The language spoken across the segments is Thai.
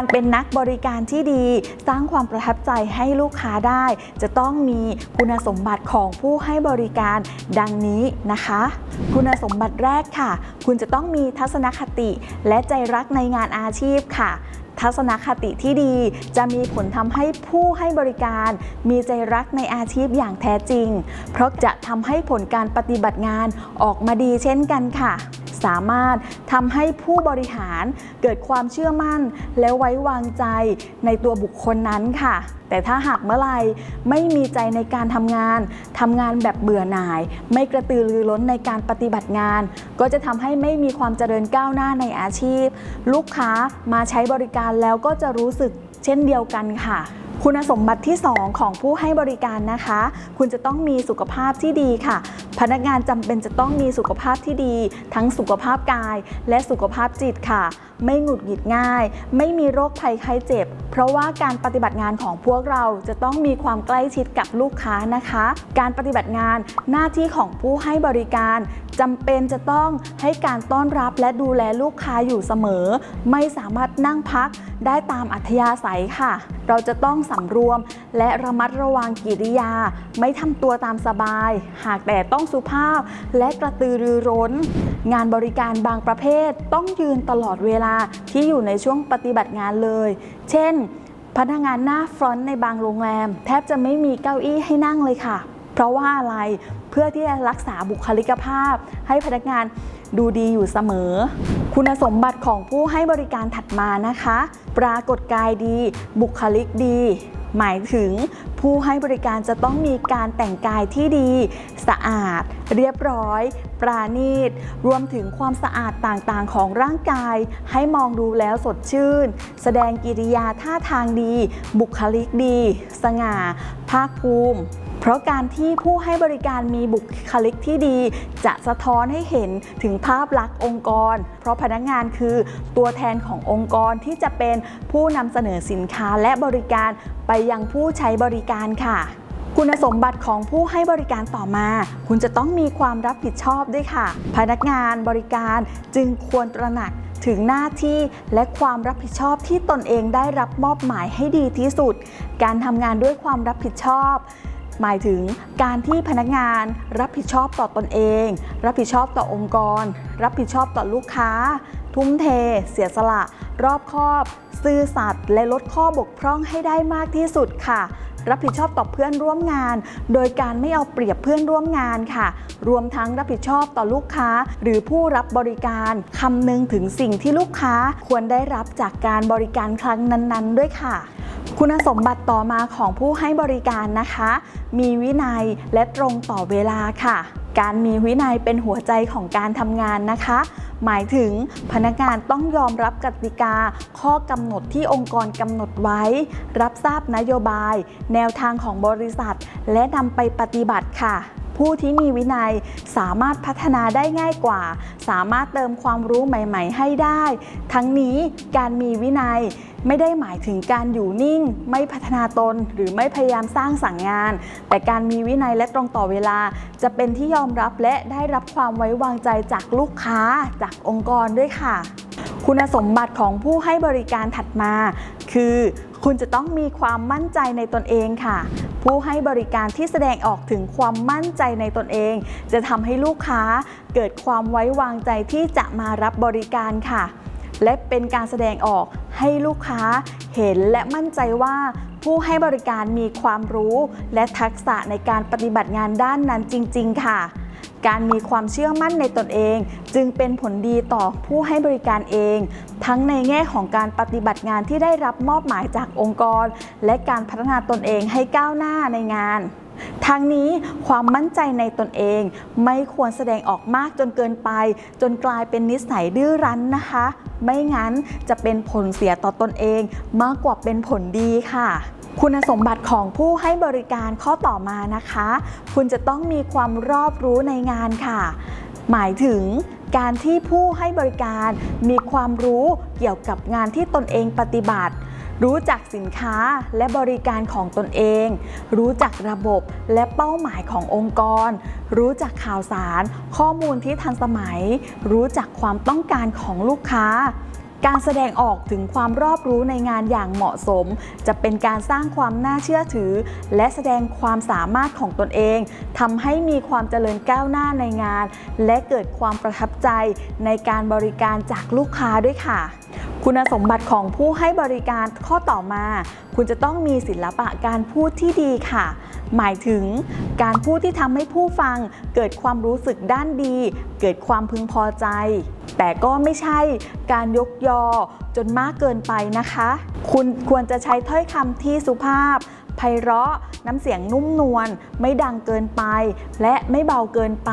การเป็นนักบริการที่ดี สร้างความประทับใจให้ลูกค้าได้ จะต้องมีคุณสมบัติของผู้ให้บริการดังนี้นะคะ คุณสมบัติแรกค่ะ คุณจะต้องมีทัศนคติ และใจรักในงานอาชีพค่ะทัศนคติที่ดีจะมีผลทำให้ผู้ให้บริการ มีใจรักในอาชีพอย่างแท้จริง เพราะจะทำให้ผลการปฏิบัติงานออกมาดีเช่นกันค่ะ สามารถทำให้ผู้บริหารเกิดความเชื่อมั่น และไว้วางใจในตัวบุคคลนั้นค่ะ แต่ถ้าหากเมื่อไหร่ไม่มีใจในการทำงานทำงานแบบเบื่อหน่าย ไม่กระตือรือร้นในการปฏิบัติงาน ก็จะทำให้ไม่มีความเจริญก้าวหน้าในอาชีพ ลูกค้ามาใช้บริการแล้วก็จะรู้สึกเช่นเดียวกันค่ะคุณสมบัติที่ 2 ของผู้ให้บริการนะคะ คุณจะต้องมีสุขภาพที่ดีค่ะ พนักงานจำเป็นจะต้องมีสุขภาพที่ดี ทั้งสุขภาพกายและสุขภาพจิตค่ะ ไม่หงุดหงิดง่าย ไม่มีโรคภัยไข้เจ็บ เพราะว่าการปฏิบัติงานของพวกเราจะต้องมีความใกล้ชิดกับลูกค้านะคะ การปฏิบัติงานหน้าที่ของผู้ให้บริการจำเป็นจะต้องให้การต้อนรับและดูแลลูกค้าอยู่เสมอ ไม่สามารถนั่งพักได้ตามอัธยาศัยค่ะ เราจะต้องสำรวมและระมัดระวังกิริยา ไม่ทำตัวตามสบาย หากแต่ต้องสุภาพและกระตือรือร้น งานบริการบางประเภทต้องยืนตลอดเวลาที่อยู่ในช่วงปฏิบัติงานเลย เช่น พนักงานหน้าฟรอนต์ในบางโรงแรม แทบจะไม่มีเก้าอี้ให้นั่งเลยค่ะ เพราะว่าอะไร เพื่อที่จะรักษาบุคลิกภาพ ให้พนักงานดูดีอยู่เสมอ คุณสมบัติของผู้ให้บริการถัดมานะคะ ปรากฏกายดี บุคลิกดี หมายถึงผู้ให้บริการจะต้องมีการแต่งกายที่ดี สะอาด เรียบร้อย ปราณีต รวมถึงความสะอาดต่างๆ ของร่างกาย ให้มองดูแล้วสดชื่น แสดงกิริยาท่าทางดี บุคลิกดี สง่า ภาคภูมิ เพราะการที่ผู้ให้บริการมีบุคลิกที่ดี จะสะท้อนให้เห็นถึงภาพลักษณ์องค์กร เพราะพนักงานคือตัวแทนขององค์กรที่จะเป็นผู้นำเสนอสินค้าและบริการไปยังผู้ใช้บริการค่ะ คุณสมบัติของผู้ให้บริการต่อมา คุณจะต้องมีความรับผิดชอบด้วยค่ะ พนักงานบริการจึงควรตระหนักถึงหน้าที่และความรับผิดชอบที่ตนเองได้รับมอบหมายให้ดีที่สุด การทำงานด้วยความรับผิดชอบ หมายถึงการที่พนักงานรับผิดชอบต่อตอนเอง รับผิดชอบต่อองค์กร รับผิดชอบต่อลูกค้า ทุ่มเท เสียสละ รอบคอบ ซื่อสัตย์และลดข้อบกพร่องให้ได้มากที่สุดค่ะรับผิดชอบต่อเพื่อนร่วมงาน โดยการไม่เอาเปรียบเพื่อนร่วมงานค่ะ รวมทั้งรับผิดชอบต่อลูกค้า หรือผู้รับบริการคำนึงถึงสิ่งที่ลูกค้าควรได้รับจากการบริการครั้งนั้น ๆ ด้วยค่ะ คุณสมบัติต่อมาของผู้ให้บริการนะคะ มีวินัยและตรงต่อเวลาค่ะ การมีวินัยเป็นหัวใจของการทำงานนะคะ หมายถึงพนักงานต้องยอมรับกติกา ข้อกำหนดที่องค์กรกำหนดไว้ รับทราบนโยบาย แนวทางของบริษัท และนำไปปฏิบัติค่ะ ผู้ที่มีวินัย สามารถพัฒนาได้ง่ายกว่า สามารถเติมความรู้ใหม่ ๆ ให้ได้ ทั้งนี้การมีวินัยไม่ได้หมายถึงการอยู่นิ่ง ไม่พัฒนาตน หรือไม่พยายามสร้างสั่งงาน แต่การมีวินัยและตรงต่อเวลา จะเป็นที่ยอมรับและได้รับความไว้วางใจจากลูกค้า จากองค์กรด้วยค่ะ คุณสมบัติของผู้ให้บริการถัดมา คือคุณจะต้องมีความมั่นใจในตนเองค่ะ ผู้ให้บริการที่แสดงออกถึงความมั่นใจในตนเอง จะทำให้ลูกค้าเกิดความไว้วางใจที่จะมารับบริการค่ะ และเป็นการแสดงออกให้ลูกค้าเห็นและมั่นใจว่าผู้ให้บริการมีความรู้และทักษะในการปฏิบัติงานด้านนั้นจริง ๆ ค่ะ การมีความเชื่อมั่นในตนเอง จึงเป็นผลดีต่อผู้ให้บริการเอง ทั้งในแง่ของการปฏิบัติงานที่ได้รับมอบหมายจากองค์กร และการพัฒนาตนเองให้ก้าวหน้าในงานทั้งนี้ความมั่นใจในตนเอง ไม่ควรแสดงออกมากจนเกินไป จนกลายเป็นนิสัยดื้อรั้นนะคะ ไม่งั้นจะเป็นผลเสียต่อตนเอง มากกว่าเป็นผลดีค่ะ คุณสมบัติของผู้ให้บริการข้อต่อมานะคะ คุณจะต้องมีความรอบรู้ในงานค่ะ หมายถึงการที่ผู้ให้บริการมีความรู้เกี่ยวกับงานที่ตนเองปฏิบัติ รู้จักสินค้าและบริการของตนเอง รู้จักระบบและเป้าหมายขององค์กร รู้จักข่าวสาร ข้อมูลที่ทันสมัย รู้จักความต้องการของลูกค้า การแสดงออกถึงความรอบรู้ในงานอย่างเหมาะสม จะเป็นการสร้างความน่าเชื่อถือ และแสดงความสามารถของตนเองทำให้มีความเจริญก้าวหน้าในงาน และเกิดความประทับใจในการบริการจากลูกค้าด้วยค่ะ คุณสมบัติของผู้ให้บริการข้อต่อมา คุณจะต้องมีศิลปะการพูดที่ดีค่ะ หมายถึงการพูดที่ทำให้ผู้ฟังเกิดความรู้สึกด้านดี เกิดความพึงพอใจ แต่ก็ไม่ใช่การยกยอจนมากเกินไปนะคะ คุณควรจะใช้ถ้อยคำที่สุภาพไพเราะน้ำเสียงนุ่มนวลไม่ดังเกินไป และไม่เบาเกินไป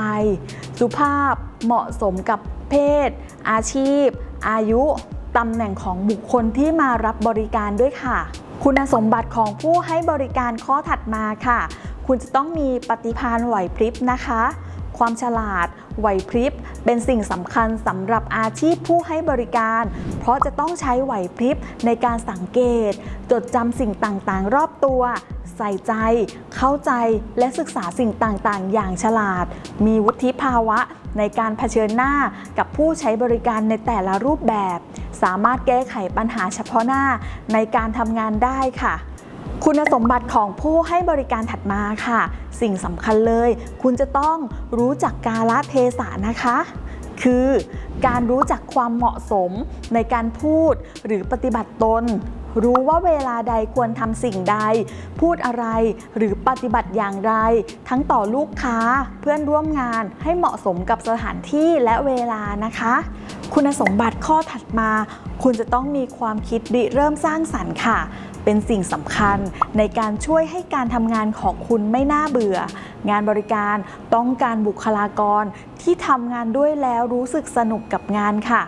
สุภาพเหมาะสมกับเพศ อาชีพ อายุตำแหน่งของบุคคลที่มารับบริการด้วยค่ะ คุณสมบัติของผู้ให้บริการข้อถัดมาค่ะ คุณจะต้องมีปฏิภาณไหวพริบนะคะ ความฉลาด ไหวพริบ เป็นสิ่งสำคัญสำหรับอาชีพผู้ให้บริการ เพราะจะต้องใช้ไหวพริบในการสังเกต จดจำสิ่งต่างๆ รอบตัว ใส่ใจ เข้าใจและศึกษาสิ่งต่างๆ อย่างฉลาด มีวุฒิภาวะในการเผชิญหน้ากับผู้ใช้บริการในแต่ละรูปแบบ สามารถแก้ไขปัญหาเฉพาะหน้าในการทำงานได้ค่ะ คุณสมบัติของผู้ให้บริการถัดมาค่ะ สิ่งสำคัญเลย คุณจะต้องรู้จักกาลเทศะนะคะ คือการรู้จักความเหมาะสมในการพูดหรือปฏิบัติตน รู้ว่าเวลาใดควรทำสิ่งใด พูดอะไรหรือปฏิบัติอย่างไร ทั้งต่อลูกค้าเพื่อนร่วมงานให้เหมาะสมกับสถานที่และเวลานะคะ คุณสมบัติข้อถัดมา คุณจะต้องมีความคิดริเริ่มสร้างสรรค์ค่ะ เป็นสิ่งสำคัญในการช่วยให้การทำงานของคุณไม่น่าเบื่อ งานบริการต้องการบุคลากรที่ทำงานด้วยแล้วรู้สึกสนุกกับงานค่ะ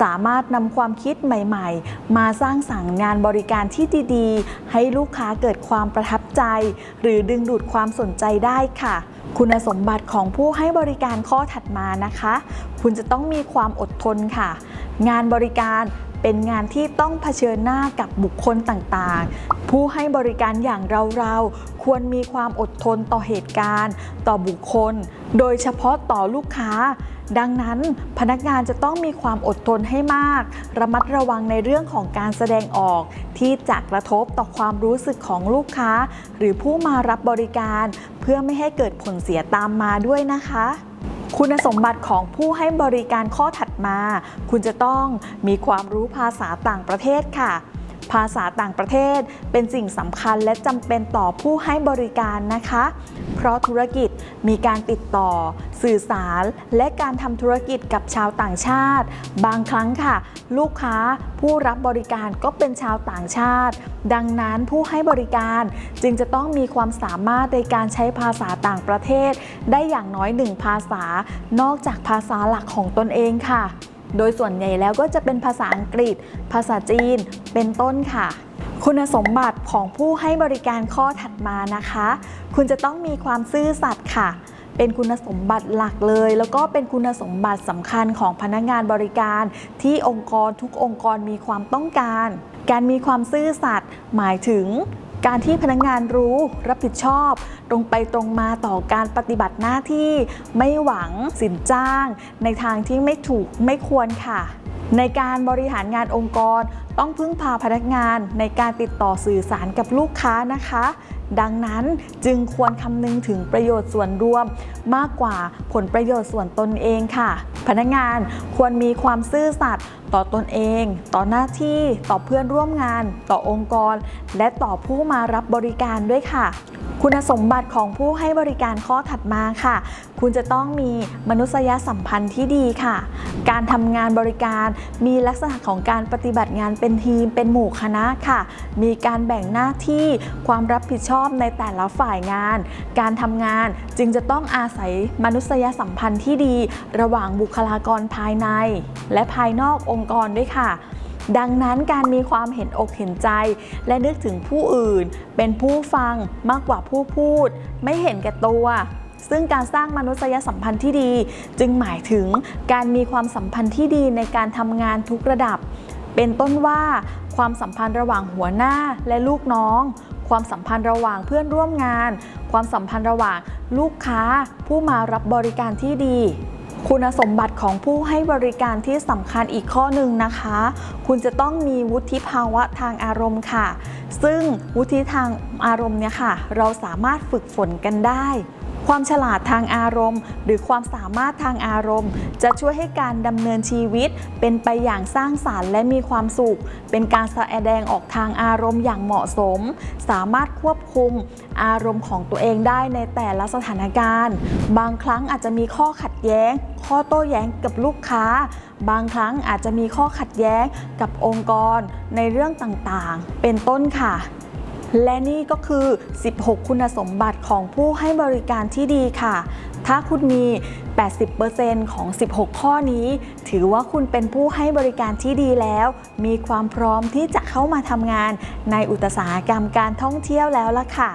สามารถนำความคิดใหม่ๆ มาสร้างสรรค์งานบริการที่ดีๆ ให้ลูกค้าเกิดความประทับใจ หรือดึงดูดความสนใจได้ค่ะ คุณสมบัติของผู้ให้บริการข้อถัดมานะคะ คุณจะต้องมีความอดทนค่ะ งานบริการ เป็นงานที่ต้องเผชิญหน้ากับบุคคลต่างๆ ผู้ให้บริการอย่างเราๆ ควรมีความอดทนต่อเหตุการณ์ ต่อบุคคล โดยเฉพาะต่อลูกค้า ดังนั้นพนักงานจะต้องมีความอดทนให้มาก ระมัดระวังในเรื่องของการแสดงออก ที่จะกระทบต่อความรู้สึกของลูกค้า หรือผู้มารับบริการ เพื่อไม่ให้เกิดผลเสียตามมาด้วยนะคะ คุณสมบัติของผู้ให้บริการข้อถัดมา คุณจะต้องมีความรู้ภาษาต่างประเทศค่ะ ภาษาต่างประเทศเป็นสิ่งสำคัญและจำเป็นต่อผู้ให้บริการนะคะ เพราะธุรกิจมีการติดต่อ สื่อสาร และการทำธุรกิจกับชาวต่างชาติ บางครั้งค่ะ ลูกค้าผู้รับบริการก็เป็นชาวต่างชาติ ดังนั้นผู้ให้บริการจึงจะต้องมีความสามารถในการใช้ภาษาต่างประเทศ ได้อย่างน้อยหนึ่งภาษา นอกจากภาษาหลักของตนเองค่ะ โดยส่วนใหญ่แล้วก็จะเป็นภาษาอังกฤษ ภาษาจีน เป็นต้นค่ะ คุณสมบัติของผู้ให้บริการข้อถัดมานะคะ คุณจะต้องมีความซื่อสัตย์ค่ะ เป็นคุณสมบัติหลักเลย แล้วก็เป็นคุณสมบัติสำคัญของพนักงานบริการ ที่องค์กรทุกองค์กรมีความต้องการ การมีความซื่อสัตย์หมายถึง การที่พนักงานรู้รับผิดชอบ ตรงไปตรงมาต่อการปฏิบัติหน้าที่ ไม่หวังสินจ้าง ในทางที่ไม่ถูกไม่ควรค่ะ ในการบริหารงานองค์กร ต้องพึ่งพาพนักงานในการติดต่อสื่อสารกับลูกค้านะคะ ดังนั้นจึงควรคำนึงถึงประโยชน์ส่วนรวม มากกว่าผลประโยชน์ส่วนตนเองค่ะ พนักงานควรมีความซื่อสัตย์ต่อตนเอง ต่อหน้าที่ ต่อเพื่อนร่วมงาน ต่อองค์กร และต่อผู้มารับบริการด้วยค่ะ คุณสมบัติของผู้ให้บริการข้อถัดมาค่ะ คุณจะต้องมีมนุษยสัมพันธ์ที่ดีค่ะ การทำงานบริการมีลักษณะของการปฏิบัติงานเป็นทีมเป็นหมู่คณะค่ะ มีการแบ่งหน้าที่ความรับผิดชอบในแต่ละฝ่ายงาน การทำงานจึงจะต้องอาศัยมนุษยสัมพันธ์ที่ดี ระหว่างบุคลากรภายใน และภายนอกองค์กรด้วยค่ะ ดังนั้นการมีความเห็นอกเห็นใจ และนึกถึงผู้อื่น เป็นผู้ฟังมากกว่าผู้พูด ไม่เห็นแก่ตัว ซึ่งการสร้างมนุษยสัมพันธ์ที่ดี จึงหมายถึงการมีความสัมพันธ์ที่ดีในการทำงานทุกระดับ เป็นต้นว่าความสัมพันธ์ระหว่างหัวหน้าและลูกน้อง ความสัมพันธ์ระหว่างเพื่อนร่วมงาน ความสัมพันธ์ระหว่างลูกค้า ผู้มารับบริการที่ดี คุณสมบัติของผู้ให้บริการที่สำคัญอีกข้อหนึ่งนะคะ คุณจะต้องมีวุฒิภาวะทางอารมณ์ค่ะ ซึ่งวุฒิทางอารมณ์เนี่ยค่ะ เราสามารถฝึกฝนกันได้ ความฉลาดทางอารมณ์ หรือความสามารถทางอารมณ์ จะช่วยให้การดำเนินชีวิต เป็นไปอย่างสร้างสารรค์และมีความสุข เป็นการแสดงออกทางอารมณ์อย่างเหมาะสม สามารถควบคุมอารมณ์ของตัวเองได้ในแต่ละสถานการณ์ บางครั้งอาจจะมีข้อขัดแย้ง ข้อโต้แย้งกับลูกค้า บางครั้งอาจจะมีข้อขัดแย้งกับองค์กรในเรื่องต่างๆ เป็นต้นค่ะ และนี่ก็คือ 16 คุณสมบัติของผู้ให้บริการที่ดีค่ะ ถ้าคุณมี 80%ของ 16 ข้อนี้ ถือว่าคุณเป็นผู้ให้บริการที่ดีแล้ว มีความพร้อมที่จะเข้ามาทำงานในอุตสาหกรรมการท่องเที่ยวแล้วล่ะค่ะ